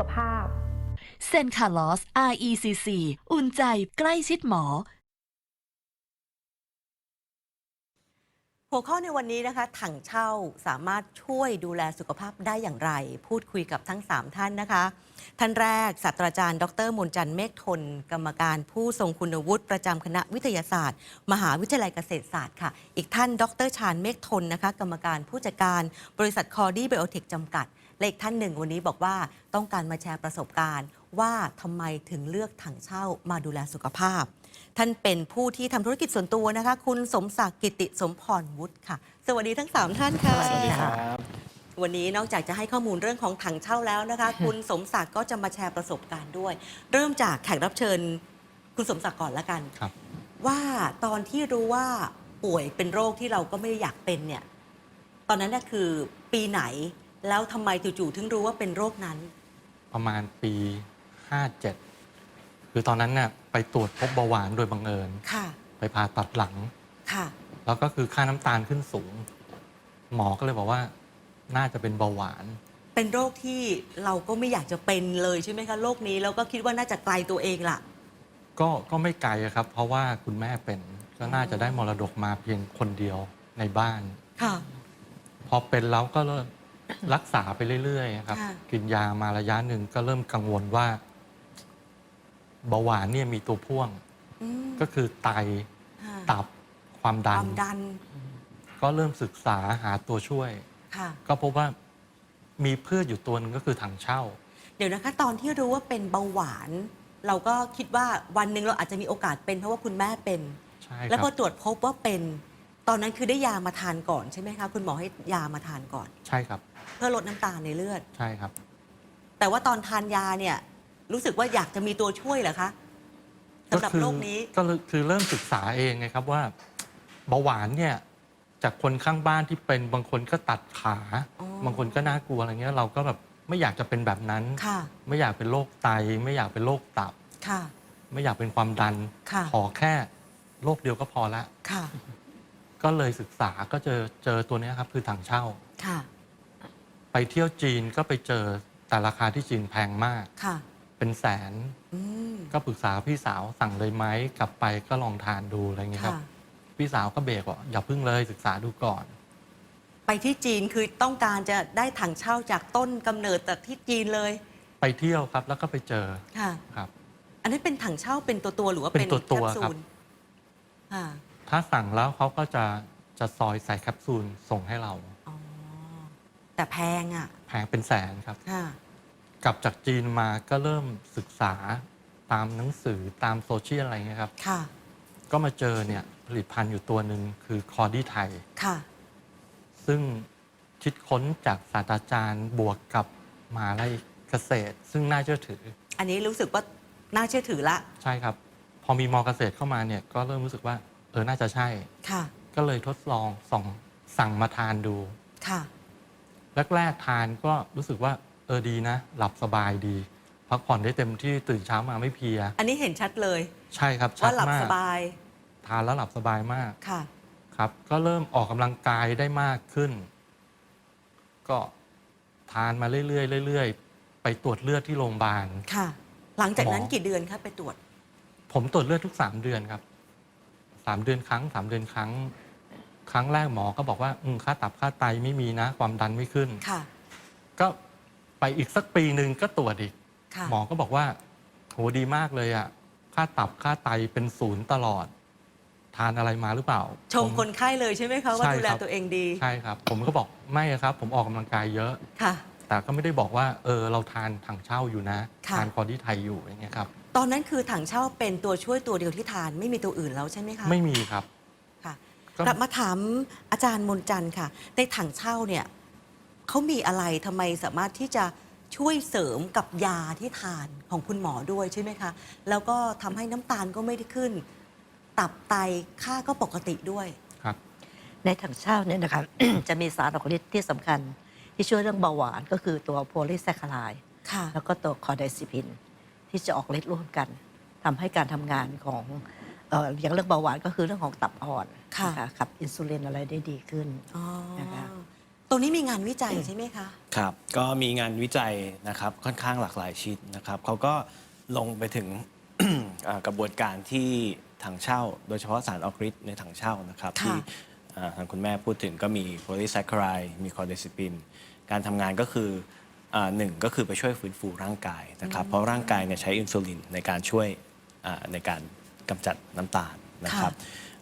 ขภาพเซนคาลอส RECC อุ่นใจใกล้ชิดหมอ หัวข้อในวันนี้นะคะ ถังเช่าสามารถช่วยดูแลสุขภาพได้อย่างไร พูดคุยกับทั้ง 3 ท่านนะคะ ท่านแรกศาสตราจารย์ ดรมนจันทร์เมฆทน กรรมการผู้ทรงคุณวุฒิประจำคณะวิทยาศาสตร์ มหาวิทยาลัยเกษตรศาสตร์ค่ะ อีกท่าน ดรชาญเมฆทนนะคะ กรรมการผู้จัดการบริษัทคอร์ดี้ไบโอเทคจำกัด และอีกท่านหนึ่งวันนี้บอกว่าต้องการมาแชร์ประสบการณ์ ว่าทำไมถึงเลือกถังเช่ามาดูแลสุขภาพ ท่านเป็นผู้ที่ทำธุรกิจส่วนตัวนะคะ คุณสมศักดิ์กิติสมพรวุฒิค่ะ สวัสดีทั้ง3ท่านค่ะสวัสดีครับวันนี้นอกจากจะให้ข้อมูลเรื่องของถังเช่าแล้วนะคะ คุณสมศักดิ์ก็จะมาแชร์ประสบการณ์ด้วย เริ่มจากแขกรับเชิญ คุณสมศักดิ์ก่อนละกันครับ ว่าตอนที่รู้ว่าป่วยเป็นโรคที่เราก็ไม่ได้อยากเป็นเนี่ย ตอนนั้นน่ะคือปีไหน แล้วทำไมจู่ๆถึงรู้ว่าเป็นโรคนั้น ประมาณปี 57 คือตอนนั้นเนี่ยไปตรวจพบเบาหวานโดยบังเอิญ ค่ะ ไปผ่าตัดหลัง ค่ะ แล้วก็คือค่าน้ำตาลขึ้นสูง หมอก็เลยบอกว่า น่าจะเป็นเบาหวาน เป็นโรคที่เราก็ไม่อยากจะเป็นเลยใช่ไหมคะโรคนี้แล้วก็คิดว่าน่าจะไกลตัวเองล่ะ ก็ก็ไม่ไกลอะครับ เพราะว่าคุณแม่เป็นก็น่าจะได้มรดกมาเพียงคนเดียวในบ้าน ค่ะ พอเป็นแล้วก็เริ่ม รักษาไปเรื่อยๆครับ ค่ะ กินยามาระยะหนึ่งก็เริ่มกังวลว่าเบาหวานเนี่ยมีตัวพ่วง อืมก็คือไตค่ะตับความคดัวานมดันก็เริ่มศึกษาหาตัวช่วย ค่ะ ก็พบว่ามีพืชอยู่ตัวหนึงก็คือถังเช่า เดี๋ยวนะคะ ตอนที่รู้ว่าเป็นเบาหวาน เราก็คิดว่าวันหนึ่งเราอาจจะมีโอกาสเป็นเพราะว่าคุณแม่เป็น ใช่แล้วคพรัอบตรวจพบว่าเป็น ตอนนั้นคือได้ยามาทานก่อนใช่ไหมคะ คุณหมอให้ยามาทานก่อน ใช่ครับ เพื่อลดน้ำตาลในเลือด ใช่ครับ แต่ว่าตอนทานยาเนี่ย รู้สึกว่าอยากจะมีตัวช่วยเหรอคะสำหรับก็อโรคนี้ ก็เลยคือเริ่มศึกษาเองไงครับว่าเบาหวานเนี่ย จากคนข้างบ้านที่เป็นบางคนก็ตัดขา อ๋อ บางคนก็น่ากลัวอะไรเงี้ย เราก็แบบไม่อยากจะเป็นแบบนั้น ค่ะ ไม่อยากเป็นโรคไต ไม่อยากเป็นโรคตับ ค่ะ ไม่อยากเป็นความดัน ค่ะ ขอแค่โรคเดียวก็พอละ ค่ะ ก็เลยศึกษาก็เจอเจอตัวเนี้ยครับคือถังเช่า ค่ะ ไปเที่ยวจีนก็ไปเจอแต่ราคาที่จีนแพงมาก ค่ะ เป็นแสนอืมก็ปรึกษาพี่สาวสั่งเลยไหมกลับไปก็ลองทานดูอะไรเงี้ยคค่ะรับพี่สาวก็เบรกว่าอย่าพึ่งเลยศึกษาดูก่อน ไปที่จีนคือต้องการจะได้ถังเช่าจากต้นกำเนิดจากที่จีนเลย ไปเที่ยวครับแล้วก็ไปเจอค่ะ ครับ อันนั้นเป็นถังเช่าเป็นตัวตัวๆหรือว่าเป็เป็นนตัวๆแคปซูครับ ลค่ะ ถ้าสั่งแล้วเขาก็จะจะซอยใส่แคปซูลส่งให้เราอ๋อ แต่แพงอะแพงเป็นแสนครับ ค่ะ กลับจากจีนมาก็เริ่มศึกษาตามหนังสือตามโซเชียลอะไรเงี้ยครับ ค่ะ ก็มาเจอเนี่ยผลิตภัณฑ์อยู่ตัวหนึ่งคือคอร์ดี้ไทย ค่ะ ซึ่งคิดค้นจากศาสตราจารย์บวกกับมหาลัยเกษตร ซึ่งน่าเชื่อถือ อันนี้รู้สึกว่าน่าเชื่อถือละ ใช่ครับ พอมีมอเกษตรเข้ามาเนี่ยก็เริ่มรู้สึกว่าเออน่าจะใช่ ค่ะ ก็เลยทดลองส่องสั่งมาทานดู ค่ะ แรกๆทานก็รู้สึกว่าเออดีนะ หลับสบายดี พักผ่อนได้เต็มที่ตื่นเช้ามาไม่เพลีย อันนี้เห็นชัดเลย ใช่ครับชัว่าดหลับมากสบายทานแล้วหลับสบายมากค่ะ ครับ ก็เริ่มออกกำลังกายได้มากขึ้น ก็ทานมาเรื่อยๆเรื่อยๆไปตรวจเลือดที่โรงพยาบาล ค่ะ หลังจากนั้นหมอกี่เดือนคะไปตรวจ ผมตรวจเลือดทุกสามเดือนครับสามเดือนครั้งสามเดือนครั้ง ครั้งแรกหมอก็บอกว่าอืมค่าตับค่าไตไม่มีนะ ความดันไม่ขึ้น ค่ะ ก็ไปอีกสักปีหนึ่งก็ตรวจอีก ค่ะ หมอก็บอกว่าโหดีมากเลยอะค่าตับค่าไตเป็นศูนย์ตลอด ทานอะไรมาหรือเปล่าชมผ คนไข้เลยใช่ไหมคะว่าใช่ดูแลครับ ตัวเองดี ใช่ครับ ผมก็บอกไม่อะครับ ผมออกกำลังกายเยอะ ค่ะ แต่ก็ไม่ได้บอกว่า เออ เราทานถังเช่าอยู่นะ ค่ะ ทานคอร์ดี้ไทยอยู่อย่างเงี้ยครับ ตอนนั้นคือถังเช่าเป็นตัวช่วยตัวเดียวที่ทานไม่มีตัวอื่นแล้วใช่ไหมคะ ไม่มีครับ ค่ะก็กลับมาถามอาจารย์มนจันทร์ค่ะ ในถังเช่าเนี่ยเขามีอะไรทำไมสามารถที่จะช่วยเสริมกับยาที่ทานของคุณหมอด้วยใช่ไหมคะ แล้วก็ทำให้น้ำตาลก็ไม่ได้ขึ้น ตับไตค่าก็ปกติด้วย ครับ ในถังเช่าเนี่ยนะคะ จะมีสารออกฤทธิ์ที่สำคัญ ที่ช่วยเรื่องเบาหวานก็คือตัวโพลีแซคคาไลด์ค่ะ แล้วก็ตัวคอร์ไดซิพิน ที่จะออกฤทธิ์ร่วมกันทำให้การทำงานของ เอ่ออย่างเรื่องเบาหวานก็คือเรื่องของตับอ่อนค่ะ นขับอินซูลินอะไรได้ดีขึ้น อ๋อนะคะ ตรงนี้มีงานวิจัยใช่ไหมคะ ครับ ก็มีงานวิจัยนะครับค่อนข้างหลากหลายชิ้นนะครับเขาก็ลงไปถึง อ่ากระบวนการที่ถังเช่า โดยเฉพาะสารออกฤทธิ์ในถังเช่านะครับ ค่ะ ที่อ่าทางคุณแม่พูดถึงก็มีโพลีแซคคารายมีคอร์เดซิปิน การทำงานก็คืออ่าหนึ่งก็คือไปช่วยฟื้นฟูร่างกายนะครับ เพราะร่างกายเนี่ยใช้อินซูลินในการช่วยอ่าในการ กำจัดน้ำตาลนะครับ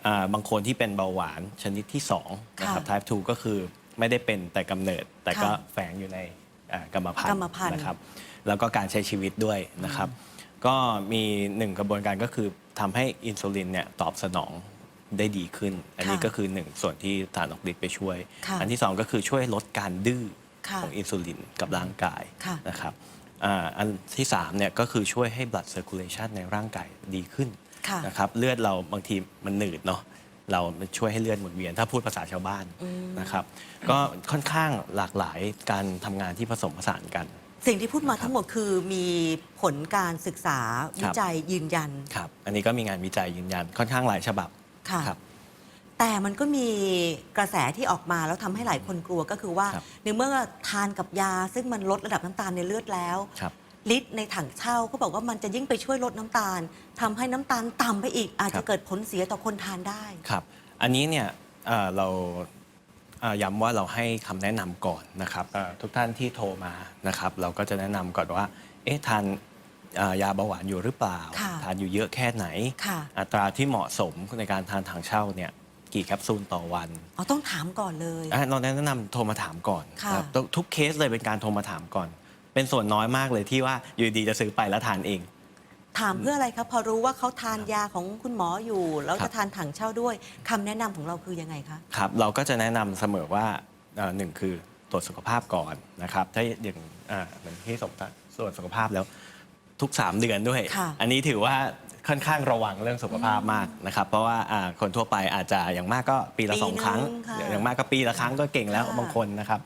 อ่าบางคนที่เป็นเบาหวานชนิดที่2นะครับค่ะ type 2 ก็คือไม่ได้เป็นแต่กำเนิด แต่ก็ค่ะแฝงอยู่ในอ่ากรรมพันกรธุ์รมพันธุ์นะครับ แล้วก็การใช้ชีวิตด้วยนะครับ ก็มีหนึ่งกระบวนการก็คือทำให้อินซูลินเนี่ยตอบสนองได้ดีขึ้น อันนี้ค่ะก็คือหนึ่งส่วนที่ฐานออกฤทธิ์ไปช่วยค่ะอันที่สองก็คือช่วยลดการดื้อค่ะของอินซูลินกับร่างกายค่ะนะครับอ่าอันที่สามเนี่ยก็คือช่วยให้ blood circulation ในร่างกายดีขึ้น ค่ะนะครับเลือดเราบางทีมันหนืดเนาะเรามันช่วยให้เลือดหมุนเวียน ถ้าพูดภาษาชาวบ้านนะครับก็ค่อนข้างหลากหลายการทำงานที่ผสมผสานกัน สิ่งที่พูดมาทั้งหมดคือมีผลการศึกษาควิรับจัยยืนยัน ครับอันนี้ก็มีงานวิจัยยืนยันค่อนข้างหลายฉบับค่ะ ครับ แต่มันก็มีกระแสที่ออกมาแล้วทำให้หลายคนกลัวก็คือว่าครับในเมื่อทานกับยาซึ่งมันลดระดับน้ำตาลในเลือดแล้ว ครับ ฤทธิ์ในถังเช่าเขาบอกว่ามันจะยิ่งไปช่วยลดน้ำตาลทำให้น้ำตาลต่ำไปอีก อาจครัจะบ เกิดผลเสียต่อคนทานได้ ครับ อันนี้เนี่ยเอ่อเราเอ่อย้ำว่าเราให้คำแนะนำก่อนนะครับเอ่อทุกท่านที่โทรมานะครับ เราก็จะแนะนำก่อนว่า เอ๊ะทานเอ่อยาเบาหวานอยู่หรือเปล่า ค่ะ ทานอยู่เยอะแค่ไหน ค่ะอัตราที่เหมาะสมในการทานถังเช่าเนี่ยกี่แคปซูลต่อวันอ๋อต้องถามก่อนเลย อะเราแนะนำโทรมาถามก่อนค่ะครับทุกเคสเลยเป็นการโทรมาถามก่อน เป็นส่วนน้อยมากเลยที่ว่าอยู่ดีจะซื้อไปแล้วทานเอง ถามเพื่ออะไรครับพอรู้ว่าเขาทานยาของคุณหมออยู่ แล้วครัจะบทานถังเช่าด้วยคำแนะนำของเราคือยังไงคะครับ เราก็จะแนะนำเสมอว่าเอ่อหนึ่งคือตรวจสุขภาพก่อนนะครับ ถ้าอย่างอ่าเหมือนที่สมตัตรวจสุขภาพแล้วทุก 3 เดือนด้วย ค่ะอันนี้ถือว่าค่อนข้างระวังเรื่องสุขภาพมากนะครับ เพราะว่าอ่าคนทั่วไปอาจจะอย่างมากก็ปีละปีสองครั้งหนึ่งค่ะอย่างมากก็ปีละครั้งก็เก่งแล้วค่ะ บางคนนะครับ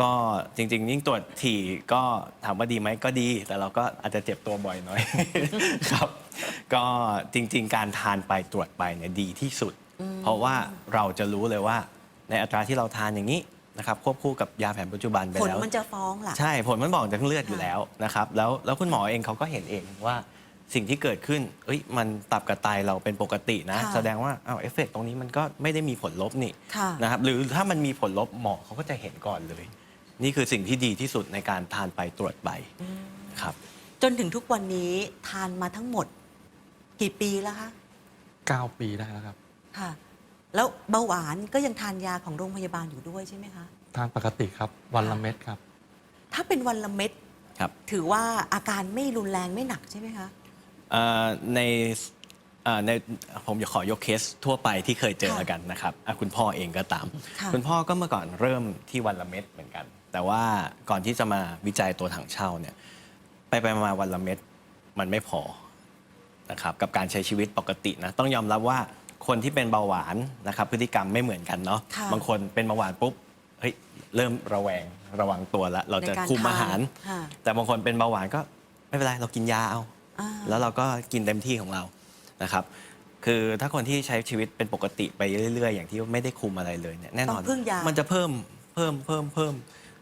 ก็จริงๆยิ่งตรวจถี่ก็ถามว่าดีไหมก็ดี แต่เราก็อาจจะเจ็บตัวบ่อยหน่อย ครับ ก็จริง ๆ การทานไปตรวจไปเนี่ยดีที่สุด เพราะว่าเราจะรู้เลยว่าในอัตราที่เราทานอย่างนี้นะครับควบคู่กับยาแผนปัจจุบันไปผลแล้ว มันจะฟ้องล่ะ ใช่ผลมันบอกจากเลือดอยู่ค่ะแล้วนะครับแล้วแล้วคุณหมอเองเขาก็เห็นเองว่าสิ่งที่เกิดขึ้น เอ้ยมันตับกับไตเราเป็นปกตินะ ค่ะแสดงว่าอ้าวเอฟเฟกตรงนี้มันก็ไม่ได้มีผลลบนี่ค่ะ นะครับหรือถ้ามันมีผลลบหมอเขาก็จะเห็นก่อนเลย นี่คือสิ่งที่ดีที่สุดในการทานไปตรวจไปครับจนถึงทุกวันนี้ทานมาทั้งหมด กี่ปีแล้วคะ9 ปีได้แล้วครับ ค่ะ แล้วเบาหวานก็ยังทานยาของโรงพยาบาลอยู่ด้วยใช่ไหมคะ ทานปกติครับ วันละเม็ดครับ ถ้าเป็นวันละเม็ดครับถือว่าอาการไม่รุนแรงไม่หนักใช่ไหมคะ เอ่อในเอ่อในผมจะขอยกเคสทั่วไปที่เคยเจอค่ะกันนะครับอะคุณพ่อเองก็ตาม ค่ะ คุณพ่อก็เมื่อก่อนเริ่มที่วันละเม็ดเหมือนกัน แต่ว่าก่อนที่จะมาวิจัยตัวถังเช่าเนี่ยไปไปมาวันละเม็ดมันไม่พอนะครับกับการใช้ชีวิตปกตินะต้องยอมรับว่าคนที่เป็นเบาหวานนะครับพฤติกรรมไม่เหมือนกันเนาะค่ะบางคนเป็นเบาหวานปุ๊บเฮ้ยเริ่มระแวงระวังตัวละเราจะในการคุมอาหารทานค่ะแต่บางคนเป็นเบาหวานก็ไม่เป็นไรเรากินยาเอาอ่าแล้วเราก็กินเต็มที่ของเรานะครับคือถ้าคนที่ใช้ชีวิตเป็นปกติไปเรื่อย ๆ อย่างที่ไม่ได้คุมอะไรเลยเนี่ยแน่นอนต้องพึ่งยามัมันจะเพิ่มเพิ่มเพิ่มเพิ่ม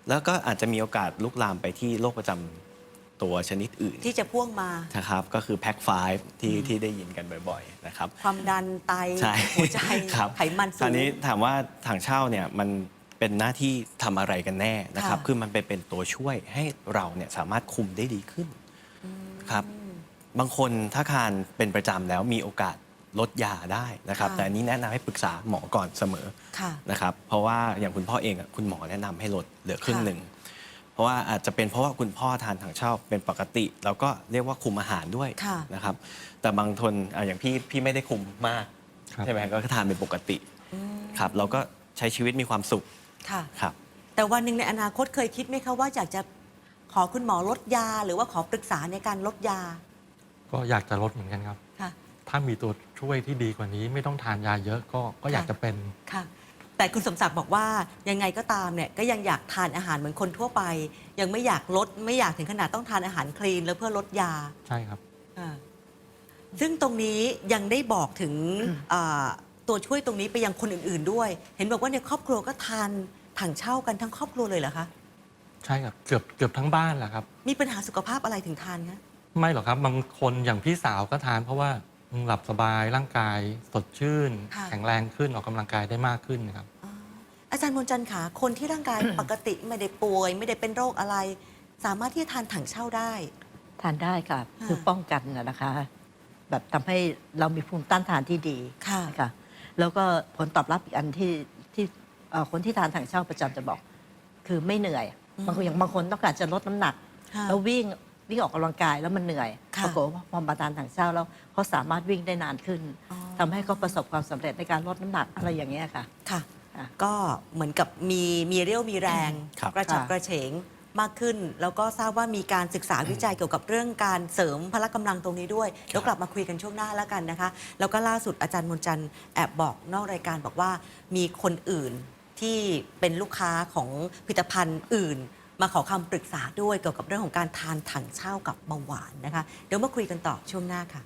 แล้วก็อาจจะมีโอกาสลุกลามไปที่โรคประจำตัวชนิดอื่นที่จะพ่วงมา นะครับก็คือแพ็คไฟที่ที่ได้ยินกันบ่อยๆนะครับ ความดันไตใช่หัวใจครับไขมันสูครางวนี้ถามว่าถังเช่าเนี่ยมันเป็นหน้าที่ทำอะไรกันแน่นะครับ ค่ะ คือมันไปเป็นตัวช่วยให้เราเนี่ยสามารถคุมได้ดีขึ้นครับ บางคนถ้าทานเป็นประจำแล้วมีโอกาส ลดยาได้นะครับ ค่ะแต่อันนี้แนะนำให้ปรึกษาหมอก่อนเสมอค่ะนะครับ เพราะว่าอย่างคุณพ่อเองอะคุณหมอแนะนำให้ลดเหลือครึ่งค่ะ หนึ่ง เพราะว่าอาจจะเป็นเพราะว่าคุณพ่อทานถังเช่าเป็นปกติ แล้วก็เรียกว่าคุมอาหารด้วยค่ะนะครับ แต่บางคนอะอย่างพี่พี่ไม่ได้คุมมากครับ ใช่ไหมก็ทานเป็นปกติครับเราก็ใช้ชีวิตมีความสุขค่ะ ครับ แต่วันหนึ่งในอนาคตเคยคิดไหมคะว่าอยากจะขอคุณหมอลดยา หรือว่าขอปรึกษาในการลดยาก็อยากจะลดเหมือนกันครับ ค่ะ ถ้ามีตัว ช่วยที่ดีกว่านี้ ไม่ต้องทานยาเยอะก็ก็อยากจะเป็น ค่ะ แต่คุณสมศักดิ์บอกว่ายังไงก็ตามเนี่ยก็ยังอยากทานอาหารเหมือนคนทั่วไป ยังไม่อยากลดไม่อยากถึงขนาดต้องทานอาหารคลีน แล้วเพื่อลดยาใช่ครับ อ่าซึ่งตรงนี้ยังได้บอกถึงอ่าตัวช่วยตรงนี้ไปยังคนอื่น ๆ ด้วย เห็นบอกว่าในครอบครัวก็ทานถังเช่ากันทั้งครอบครัวเลยเหรอคะใช่ครับ เกือบเกือบทั้งบ้านแหละครับ มีปัญหาสุขภาพอะไรถึงทานคะ ไม่หรอกครับ บางคนอย่างพี่สาวก็ทานเพราะว่าอืม หลับสบายร่างกาย สดชื่น ค่ะ แข็งแรงขึ้นออกกำลังกายได้มากขึ้นนะครับ อ๋ออาจารย์มนต์จันทร์ขาคนที่ร่างกาย ปกติไม่ได้ป่วย ไม่ได้เป็นโรคอะไร สามารถที่จะทานถังเช่าได้ ทานได้ค่ะ ค่ะ คือป้องกันนะนะคะ แบบทำให้เรามีภูมิต้านทานที่ดีค่ะ นะคะแล้วก็ผลตอบรับอีกอันที่ที่เอ่อคนที่ทานถังเช่าประจำจะบอก คือไม่เหนื่อย อืม บางคนอย่างบางคนต้องการจะลดน้ำหนัก ค่ะ แล้ววิ่ง วิ่งออกกำลังกายแล้วมันเหนื่อยค่ะปรากฏว่าพอมาทานถังเช่าแล้วเขาสามารถวิ่งได้นานขึ้นอ๋อทำให้เขาประสบความสำเร็จในการลดน้ำหนักอะไรอย่างเงี้ยค่ะค่ะค่ะก็เหมือนกับมีมีเรี่ยวมีแรงครับกระฉับค่ะกระเฉงมากขึ้น แล้วก็ทราบว่ามีการศึกษาวิจัยเกี่ยวกับเรื่องการเสริมพละกำลังตรงนี้ด้วยเดี๋ยวกลับมาคุยกันช่วงหน้าแล้วกันนะคะ แล้วก็ล่าสุดอาจารย์มนต์จันทร์แอบบอกนอกรายการบอกว่ามีคนอื่นที่เป็นลูกค้าของผลิตภัณฑ์อื่น มาขอคำปรึกษาด้วยเกี่ยวกับเรื่องของการทานถังเช่ากับเบาหวานนะคะ เดี๋ยวมาคุยกันต่อช่วงหน้าค่ะ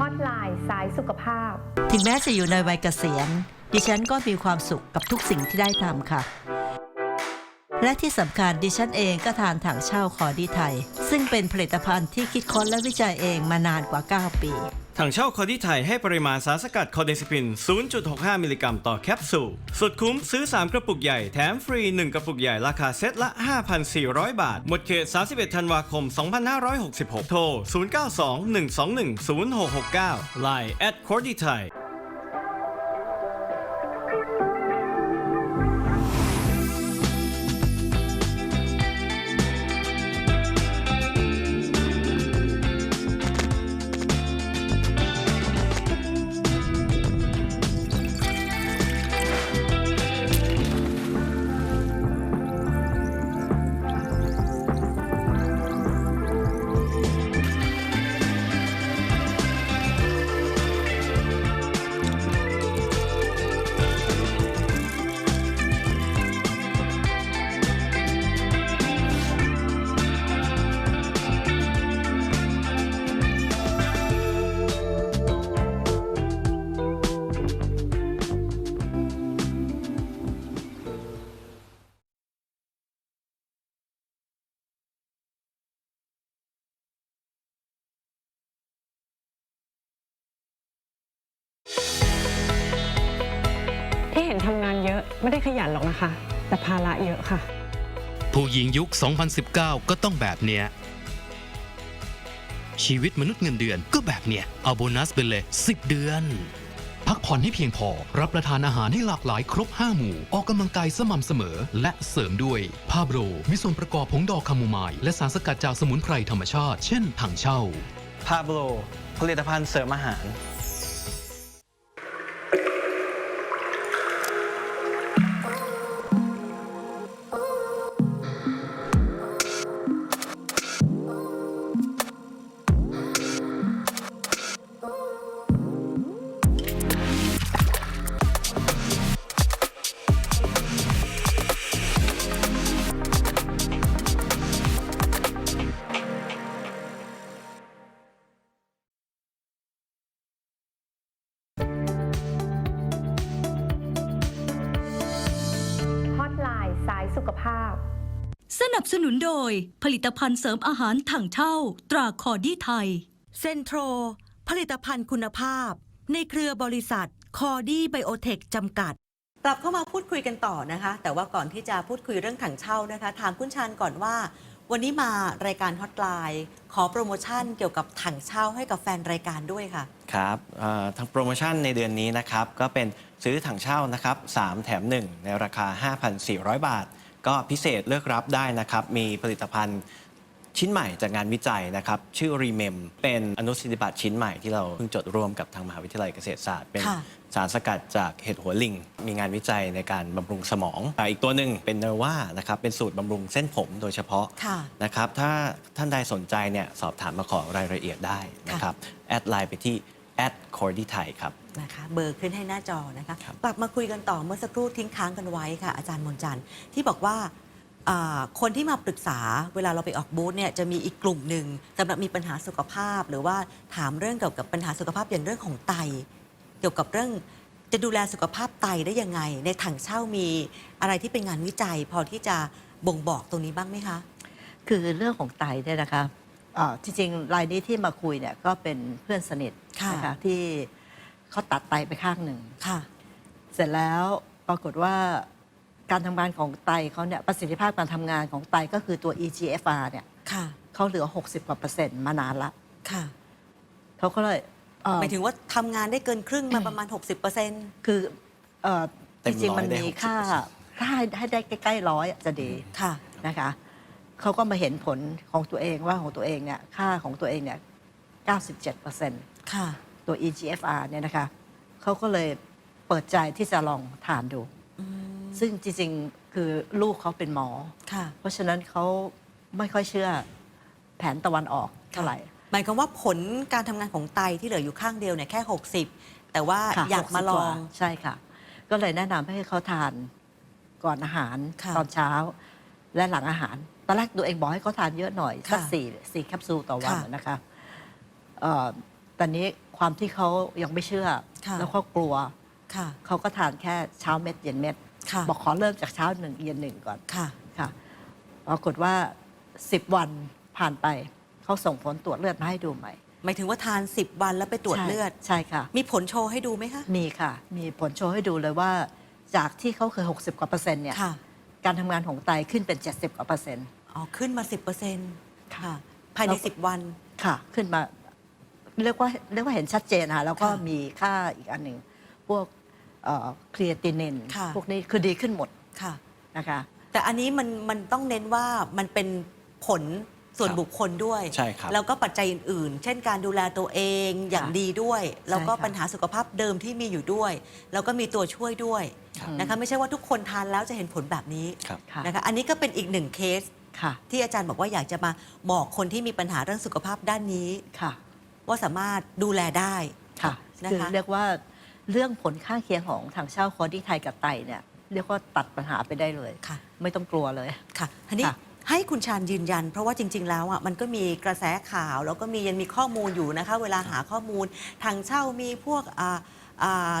ฮอตไลน์สายสุขภาพ ถึงแม้จะอยู่ในวัยเกษียณดิฉันก็มีความสุขกับทุกสิ่งที่ได้ทำค่ะ และที่สำคัญดิฉันเองก็ทานถังเช่าคอดีไทย ซึ่งเป็นผลิตภัณฑ์ที่คิดค้นและวิจัยเองมานานกว่า 9 ปีถังเช่าคอดิไทยให้ปริมาณสารสกัดคอเดซิปิน 0.65 มิลลิกรัมต่อแคปซูล สุดคุ้มซื้อ 3 กระปุกใหญ่แถมฟรี 1 กระปุกใหญ่ราคาเซ็ตละ 5,400 บาท หมดเขต 31 ธันวาคม 2566 โทร 0921210669 Line at c o r d i t ที่เห็นทำงานเยอะไม่ได้ขยันหรอกนะคะ แต่ภาระเยอะค่ะ ผู้หญิงยุค 2019 ก็ต้องแบบเนี้ย ชีวิตมนุษย์เงินเดือนก็แบบเนี้ย เอาโบนัสไปเลย 10 เดือน พักผ่อนให้เพียงพอ รับประทานอาหารให้หลากหลายครบ 5 หมู่ ออกกำลังกายสม่ำเสมอ และเสริมด้วยพาโบรมีส่วนประกอบผงดอกคาโมไมล์และสารสกัดจากสมุนไพรธรรมชาติ เช่นถังเช่าพาโบลผลิตภัณฑ์เสริมอาหาร สนับสนุนโดยผลิตภัณฑ์เสริมอาหารถังเช่า ตราคอดี้ไทย เซนโทร ผลิตภัณฑ์คุณภาพ ในเครือบริษัทคอดี้ไบโอเทคจำกัด กลับเข้ามาพูดคุยกันต่อนะคะ แต่ว่าก่อนที่จะพูดคุยเรื่องถังเช่านะคะ ถามคุณชานก่อนว่า วันนี้มารายการฮอตไลน์ขอโปรโมชั่นเกี่ยวกับถังเช่าให้กับแฟนรายการด้วยค่ะ ครับเอ่อทางโปรโมชั่นในเดือนนี้นะครับ ก็เป็นซื้อถังเช่านะครับ 3 แถม 1 ในราคา 5,400 บาท ก็พิเศษเลือกรับได้นะครับ มีผลิตภัณฑ์ชิ้นใหม่จากงานวิจัยนะครับ ชื่อ Remem เป็นอนุสิทธิบัตรชิ้นใหม่ที่เราเพิ่งจดร่วมกับทางมหาวิทยาลัยเกษตรศาสตร์ เป็นค่ะสารสกัดจากเห็ดหัวลิง มีงานวิจัยในการบำรุงสมองอ่าอีกตัวหนึ่งเป็นเนว่านะครับเป็นสูตรบำรุงเส้นผมโดยเฉพาะค่ะนะครับถ้าท่านใดสนใจเนี่ยสอบถามมาขอรายละเอียดได้นะครับแอดไลน์ไปที่ at c o r d y Thai ครับ นะคะเบอร์ขึ้นให้หน้าจอนะคะครับ กลับมาคุยกันต่อเมื่อสักครู่ทิ้งค้างกันไว้ค่ะ อาจารย์มนต์จันทร์ที่บอกว่าอ่าคนที่มาปรึกษาเวลาเราไปออกบูธเนี่ยจะมีอีกกลุ่มหนึ่งสำหรับมีปัญหาสุขภาพ หรือว่าถามเรื่องเกี่ยวกับปัญหาสุขภาพอย่างเรื่องของไต เกี่ยวกับเรื่องจะดูแลสุขภาพไตได้ยังไง ในถังเช่ามีอะไรที่เป็นงานวิจัย พอที่จะบ่งบอกตรงนี้บ้างไหมคะ คือเรื่องของไตเนี่ยนะคะเอ่อจริงๆรายนี้ที่มาคุยเนี่ยก็เป็นเพื่อนสนิทค่ะ นะคะที่เขาตัดไตไปข้างหนึ่ง ค่ะ เสร็จแล้วปรากฏว่าการทำงานของไตเขาเนี่ยประสิทธิภาพการทำงานของไตก็คือตัว EGFR เนี่ยค่ะ เขาเหลือ 60 กว่าเปอร์เซ็นต์มานานละค่ะเขาก็เลยเอ่อหมายถึงว่าทำงานได้เกินครึ่งมาประมาณ 60%คือเอ่อเต็จมริงร้อยๆมันได้มี60%ค่าถ้าให้ให้ได้ใกล้ๆร้อยอะจะดีค่ะ นะคะ เขาก็มาเห็นผลของตัวเองว่าของตัวเองเนี่ยค่าของตัวเองเนี่ย 97%ค่ะ ตัว EGFR เนี่ยนะคะเขาก็เลยเปิดใจที่จะลองทานดูอืมซึ่งจริงๆ คือลูกเขาเป็นหมอค่ะเพราะฉะนั้นเขาไม่ค่อยเชื่อแผนตะวันออกเท่าไหร่ หมายความว่าผลการทำงานของไตที่เหลืออยู่ข้างเดียวเนี่ยแค่ 60 แต่ว่าค่ะอยากมา60ลกอว่งใช่ค่ะ ก็เลยแนะนำให้เขาทานก่อนอาหารค่ะตอนเช้าและหลังอาหารต อนแรกตัวเองบอกให้เขาทานเยอะหน่อยสักค่ะสี่สี่แคปซูลต่อวันค่ะนะคะเอ่อตอนนี้ความที่เขายังไม่เชื่อค่ะแล้วเขากลัวค่ะเขาก็ทานแค่เช้าเม็ดเย็นเม็ดค่ะบอกขอเริ่มจากเช้าหนึ่งเย็นหนึ่งก่อนค่ะค่ะปรากฏว่า10วันผ่านไปเขาส่งผลตรวจเลือดมาให้ดูใหม่หมายถึงว่าทาน 10 วันแล้วไปตรวจใช่เลือดใช่ค่ะ มีผลโชว์ให้ดูไหมคะ มีค่ะ มีผลโชว์ให้ดูเลยว่า จากที่เขาเคย 60 กว่าเปอร์เซ็นต์เนี่ยค่ะการทำงานของไตขึ้นเป็น 70 กว่าเปอร์เซ็นต์ อ๋อ ขึ้นมา10%ค่ะ ภายในแล้ว10วัน ค่ะ ขึ้นมาเรียกว่าเรียกว่าเห็นชัดเจนค่ะแล้วก็ค่ะมีค่าอีกอันหนึ่งพวกครีเอตินินค่ะ พวกนี้คือดีขึ้นหมดค่ะ นะคะ แต่อันนี้มันมันต้องเน้นว่ามันเป็นผลส่วนครับบุคคลด้วย ใช่ครับ แล้วก็ปัจจัยอื่นๆ เช่นการดูแลตัวเองอย่างดีด้วย แล้วก็ใช่ค่ะปัญหาสุขภาพเดิมที่มีอยู่ด้วย แล้วก็มีตัวช่วยด้วยครับ นะคะ ไม่ใช่ว่าทุกคนทานแล้วจะเห็นผลแบบนี้ครับ ค่ะ นะคะ อันนี้ก็เป็นอีกหนึ่งเคส ค่ะ ที่อาจารย์บอกว่าอยากจะมาบอกคนที่มีปัญหาเรื่องสุขภาพด้านนี้ ค่ะ ว่าสามารถดูแลได้ค่ะนะคะคือเรียกว่าเรื่องผลข้างเคียงของทางเช่าคอดี้ไทยกับไตเนี่ยเรียกว่าตัดปัญหาไปได้เลย ค่ะ ไม่ต้องกลัวเลย ค่ะทีนี้ค่ะ ให้คุณชาญยืนยัน เพราะว่าจริง ๆ แล้วอะมันก็มีกระแสข่าว แล้วก็มียังมีข้อมูลอยู่นะคะ เวลาหาข้อมูลทางเช่ามีพวกอ่าอ่า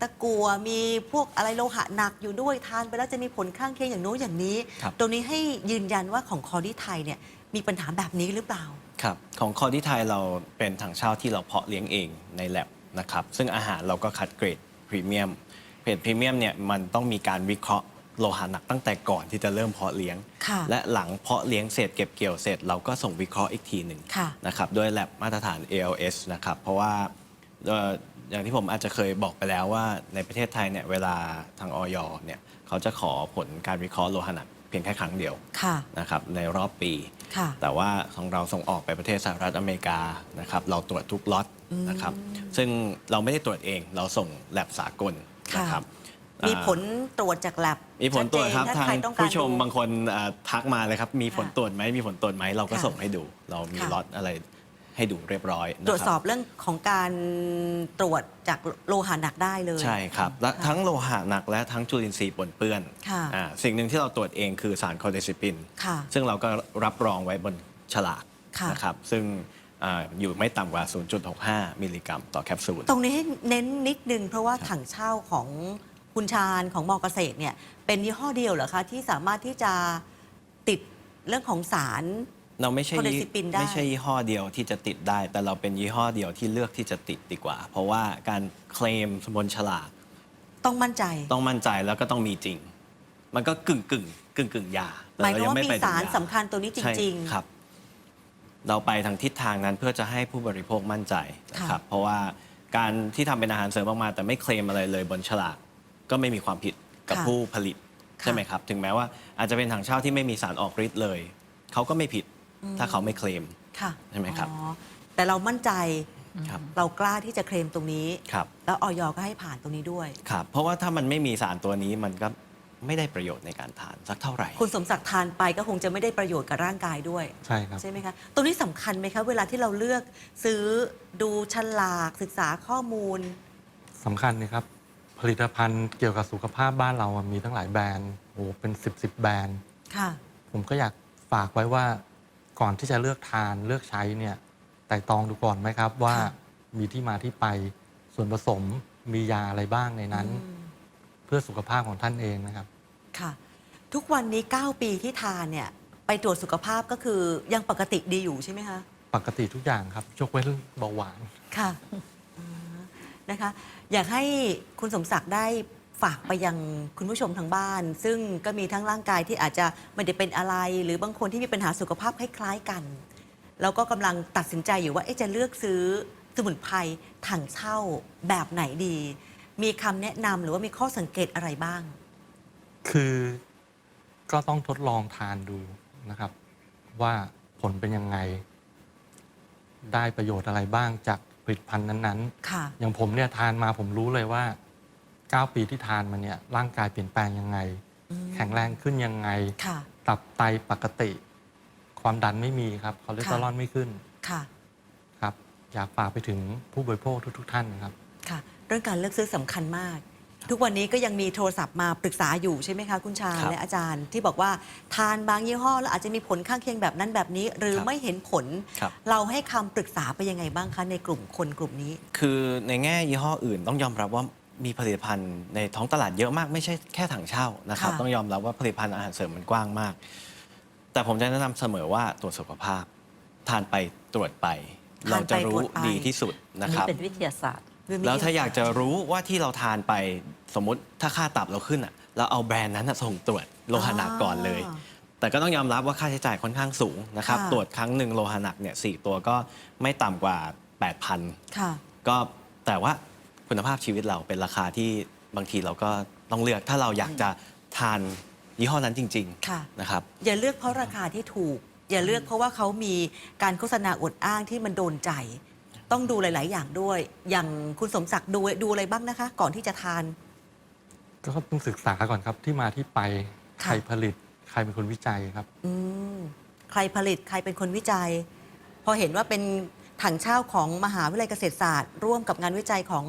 ตะกัวมีพวกอะไรโลหะหนักอยู่ด้วยทานไปแล้วจะมีผลข้างเคียงอย่างโน้นอย่างนี้ ครับ ตรงนี้ให้ยืนยันว่าของคอดี้ไทยเนี่ยมีปัญหาแบบนี้หรือเปล่า ครับของคอที่ไทยเราเป็นถังเช่าที่เราเพาะเลี้ยงเองในแ a บนะครับซึ่งอาหารเราก็คัดเกรดพรีเมียมเกรดพรีเมียมเนี่ยมันต้องมีการวิเคราะห์โลหะหนักตั้งแต่ก่อนที่จะเริ่มเพาะเลี้ยง ค่ะ และหลังเพาะเลี้ยงเสร็จเก็บเกี่ยวเสร็จเราก็ส่งวิเคราะห์อีกทีหนึ่ง ค่ะ นะครับด้วยแ a บมาตรฐาน ALS นะครับ เพราะว่าเอ่อ อย่างที่ผมอาจจะเคยบอกไปแล้วว่าในประเทศไทยเนี่ยเวลาทางออยเนี่ยเขาจะขอผลการวิเคราะห์โลหะหนักเพียงแค่ครั้งเดียวค่ะนะครับในรอบปี ค่ะ แต่ว่าของเราส่งออกไปประเทศสหรัฐอเมริกานะครับเราตรวจทุกล็อตนะครับซึ่งเราไม่ได้ตรวจเองเราส่งแลบสากลค่ะ นะครับมีอ่าผลตรวจจากแลบมีผลตรวจครับชัดเจนทางถ้ใครต้องการผู้ชมดู บางคนอ่าทักมาเลยครับมีผลค่ะตรวจไหมมีผลตรวจไหมเราก็ค่ะส่งให้ดู เรามีค่ะ ล็อตอะไร ให้ดูเรียบร้อยนะคตรวจสอบเรื่องของการตรวจจากโลหะหนักได้เลยใช่ครับและค่ะทั้งโลหะหนักและทั้งจุลินทรีย์ปนเปื้อนค่ะ อ่าสิ่งหนึ่งที่เราตรวจเองคือสารคอเดซิปิน ค่ะ ซึ่งเราก็รับรองไว้บนฉลากค่ะ นะครับซึ่งอาอยู่ไม่ต่ำกว่า 0.65 มิลลิกรัมต่อแคปซูล ตรงนี้ให้เน้นนิดนึง เพราะว่าถังเช่าของคุณชาญของมอเกษตรเนี่ยเป็นยี่ห้อเดียวเหรอคะ ที่สามารถที่จะติดเรื่องของสาร เราไม่ใช่โคเดซิปินได้ ไม่ใช่ยี่ห้อเดียวที่จะติดได้ แต่เราเป็นยี่ห้อเดียวที่เลือกที่จะติดดีกว่า เพราะว่าการเคลมบนฉลากต้องมั่นใจ ต้องมั่นใจแล้วก็ต้องมีจริง มันก็กึ่งกึ่งกึ่งกึ่งๆยาแต่หมายเรความว่าไมีไปถึงสารยสำคัญตัวนี้จใช่ริง ครับ เราไปทางทิศทางนั้นเพื่อจะให้ผู้บริโภคมั่นใจนะครับ เพราะว่าการที่ทำเป็นอาหารเสริมออกมาแต่ไม่เคลมอะไรเลยบนฉลากก็ไม่มีความผิดกับค่ะผู้ผลิต ค่ะ ใช่ไหมครับ ถึงแม้ว่าอาจจะเป็นถังเช่าที่ไม่มีสารออกฤทธิ์เลย เขาก็ไม่ผิด ถ้าเขาไม่เคลมๆค่ะใช่ไหมครับ อ๋อแต่เรามั่นใจครับ เรากล้าที่จะเคลมตรงนี้ ครับแล้วออยก็ให้ผ่านตรงนี้ด้วย ครับ เพราะว่าถ้ามันไม่มีสารตัวนี้มันก็ไม่ได้ประโยชน์ในการทานสักเท่าไหร่ คุณสมศักดิ์ทานไปก็คงจะไม่ได้ประโยชน์กับร่างกายด้วย ใช่ครับ ใช่ไหมคะ ตรงนี้สำคัญไหมคะ เวลาที่เราเลือกซื้อดูฉลากศึกษาข้อมูล สำคัญนะครับ ผลิตภัณฑ์เกี่ยวกับสุขภาพบ้านเราอะมีทั้งหลายแบรนด์โอ้โหเป็น 10บสแบรนด์ ค่ะ ผมก็อยากฝากไว้ว่า ก่อนที่จะเลือกทานเลือกใช้เนี่ยไต่ตรองดูก่อนไหมครับว่าค่ะมีที่มาที่ไปส่วนผสมมียาอะไรบ้างในนั้นอืมเพื่อสุขภาพของท่านเองนะครับ ค่ะ ทุกวันนี้ 9 ปีที่ทานเนี่ยไปตรวจสุขภาพก็คือยังปกติดีอยู่ใช่ไหมคะ ปกติทุกอย่างครับยกเว้นเบาหวาน ค่ะอ่านะคะ อยากให้คุณสมศักดิ์ได้ ฝากไปยังคุณผู้ชมทางบ้าน ซึ่งก็มีทั้งร่างกายที่อาจจะไม่ได้เป็นอะไร หรือบางคนที่มีปัญหาสุขภาพคล้ายๆกัน แล้วก็กำลังตัดสินใจอยู่ว่าเอ๊ะจะเลือกซื้อสมุนไพรถังเช่าแบบไหนดี มีคำแนะนำหรือว่ามีข้อสังเกตอะไรบ้าง คือก็ต้องทดลองทานดูนะครับ ว่าผลเป็นยังไง ได้ประโยชน์อะไรบ้างจากผลิตภัณฑ์นั้นค่ะ ๆ อย่างผมเนี่ยทานมาผมรู้เลยว่า 9 ปีที่ทานมาเนี่ยร่างกายเปลี่ยนแปลงยังไงอืมแข็งแรงขึ้นยังไง ค่ะ ตับไตปกติ ความดันไม่มีครับคอเลสเตอรอลไม่ขึ้นค่ะ ครับ อยากฝากไปถึงผู้บริโภคทุก ๆ ท่านนะครับ ค่ะ เรื่องการเลือกซื้อสำคัญมาก ทุกวันนี้ก็ยังมีโทรศัพท์มาปรึกษาอยู่ใช่ไหมคะคุณชาญครับและอาจารย์ที่บอกว่าทานบางยี่ห้อแล้วอาจจะมีผลข้างเคียงแบบนั้นแบบนี้ หรือครับไม่เห็นผล ครับ เราให้คำปรึกษาไปยังไงบ้างคะในกลุ่มคนกลุ่มนี้ คือในแง่ยี่ห้ออื่นต้องยอมรับว่า มีผลิตภัณฑ์ในท้องตลาดเยอะมากไม่ใช่แค่ถังเช่านะครับ ค่ะต้องยอมรับว่าผลิตภัณฑ์อาหารเสริมมันกว้างมาก แต่ผมจะแนะนำเสมอว่าตรวจสุขภาพ ทานไปตรวจไปเราจะรู้ดีที่สุดอันะนคนี้รับ เป็นวิทยาศาสตร์แล้วถ้าอยากจะรู้ว่าที่เราทานไปสมมติถ้าค่าตับเราขึ้นอะเราเอาแบรนด์นั้นน่ะส่งตรวจโลหะหนักก่อนเลยอ่าแต่ก็ต้องยอมรับว่าค่าใช้จ่ายค่อนข้างสูงนะครับ ค่ะ ตรวจครั้งหนึ่งโลหะหนักเนี่ยสตัวก็ไม่ต่ำกว่า 8,000 ค่ะ ก็แต่ว่า คุณภาพชีวิตเราเป็นราคาที่บางทีเราก็ต้องเลือกถ้าเราอยากจะทานยี่ห้อนั้นจริงค่ะ ๆนะครับ อย่าเลือกเพราะราคาที่ถูก อย่าเลือกเพราะว่าเขามีการโฆษณาอวดอ้างที่มันโดนใจ ต้องดูหลาย ๆ อย่างด้วย อย่างคุณสมศักดิ์ดูดูอะไรบ้างนะคะ ก่อนที่จะทาน ก็ต้องศึกษาก่อนครับที่มาที่ไปค่ะ ใครผลิต ใครเป็นคนวิจัยครับ อืมใครผลิตใครเป็นคนวิจัย พอเห็นว่าเป็นถังเช่าของมหาวิทยาลัยเกษตรศาสตร์ ร่วมกับงานวิจัยของ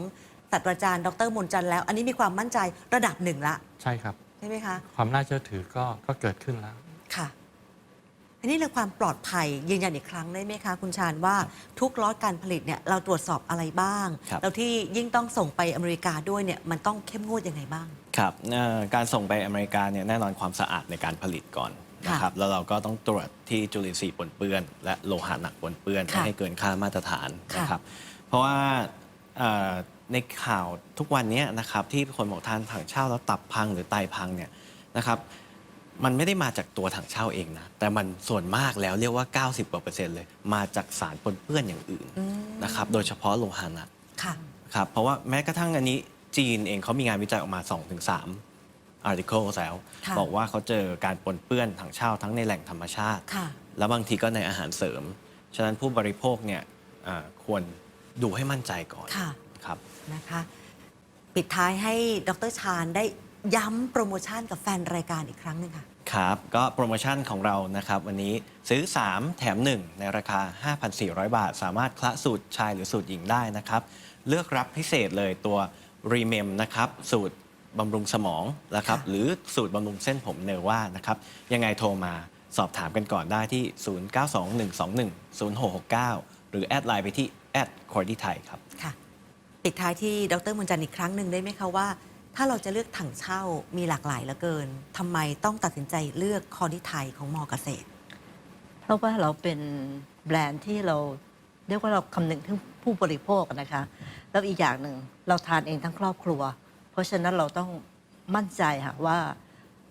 ศาสตราจารย์ ดรมนจันทร์แล้ว อันนี้มีความมั่นใจระดับหนึ่งละใช่ครับ ใช่ไหมคะ ความน่าเชื่อถือก็ก็เกิดขึ้นแล้ว ค่ะ อันนี้เรื่องความปลอดภัยยืนยันอีกครั้งได้ไหมคะ คุณชาญว่าทุกล็อตการผลิตเนี่ยเราตรวจสอบอะไรบ้าง ครับ แล้วที่ยิ่งต้องส่งไปอเมริกาด้วยเนี่ยมันต้องเข้มงวดยังไงบ้าง ครับเอ่อการส่งไปอเมริกาเนี่ยแน่นอนความสะอาดในการผลิตก่อนค่ะนะครับแล้วเราก็ต้องตรวจที่จุลินทรีย์ปนเปื้อน และโลหะหนักปนเปื้อนค่ะไม่ให้เกินค่ามาตรฐานค่ะนะครับเพราะว่าเอ่อ ในข่าวทุกวันนี้นะครับที่คนบอกทานถังเช่าแล้วตับพังหรือไตพังเนี่ยนะครับมันไม่ได้มาจากตัวถังเช่าเองนะ แต่มันส่วนมากแล้วเรียกว่า 90กว่าเปอร์เซ็นต์เลย มาจากสารปนเปื้อนอย่างอื่นอืมนะครับโดยเฉพาะโลหะหนักค่ะครับเพราะว่าแม้กระทั่งอันนี้จีนเองเขามีงานวิจัยออกมา 2-3 article แล้วค่ะบอกว่าเขาเจอการปนเปื้อนถังเช่าทั้งในแหล่งธรรมชาติค่ะแล้วบางทีก็ในอาหารเสริม ฉะนั้นผู้บริโภคเนี่ยอ่าควรดูให้มั่นใจก่อนค่ะครับ นะคะ ปิดท้ายให้ดรชาญได้ย้ำโปรโมชั่นกับแฟนรายการอีกครั้งหนึ่งค่ะ ครับ ก็โปรโมชั่นของเรานะครับ วันนี้ซื้อ 3 แถม 1 ในราคา 5,400 บาท สามารถคละสูตรชายหรือสูตรหญิงได้นะครับ เลือกรับพิเศษเลยตัว r e m e m นะครับ สูตรบำรุงสมองนะครับ ค่ะ หรือสูตรบำรุงเส้นผมเนว่านะครับ ยังไงโทรมาสอบถามกันก่อนได้ที่ 0921210669 หรือแอดไลน์ไปที่แอดคอร์ดีไทยครับ ปิดท้ายที่ดรมุนจันทร์อีกครั้งหนึ่งได้ไหมคะว่า ถ้าเราจะเลือกถังเช่ามีหลากหลายเหลือเกินทำไมต้องตัดสินใจเลือกคอร์ดิไทยของมอเกษตร เพราะว่าเราเป็นแบรนด์ที่เราเรียกว่าเราคำนึงถึงผู้บริโภคนะคะแล้วอีกอย่างหนึ่งเราทานเองทั้งครอบครัว เพราะฉะนั้นเราต้องมั่นใจค่ะว่า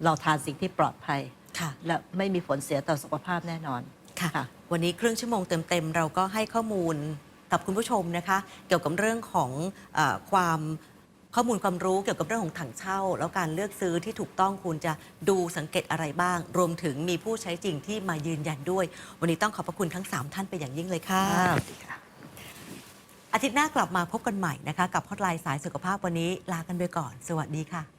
เราทานสิ่งที่ปลอดภัยค่ะ และไม่มีผลเสียต่อสุขภาพแน่นอนค่ะค่ะวันนี้ครึ่งชั่วโมงเต็มๆเราก็ให้ข้อมูล กับคุณผู้ชมนะคะ เกี่ยวกับเรื่องของเออความข้อมูลความรู้เกี่ยวกับเรื่องของถังเช่า แล้วการเลือกซื้อที่ถูกต้องคุณจะดูสังเกตอะไรบ้าง รวมถึงมีผู้ใช้จริงที่มายืนยันด้วย วันนี้ต้องขอบพระคุณทั้ง 3 ท่านเป็นอย่างยิ่งเลยค่ะสวัสดีค่ะอาทิตย์หน้ากลับมาพบกันใหม่นะคะ กับฮอตไลน์สายสุขภาพวันนี้ลากันไปก่อน สวัสดีค่ะ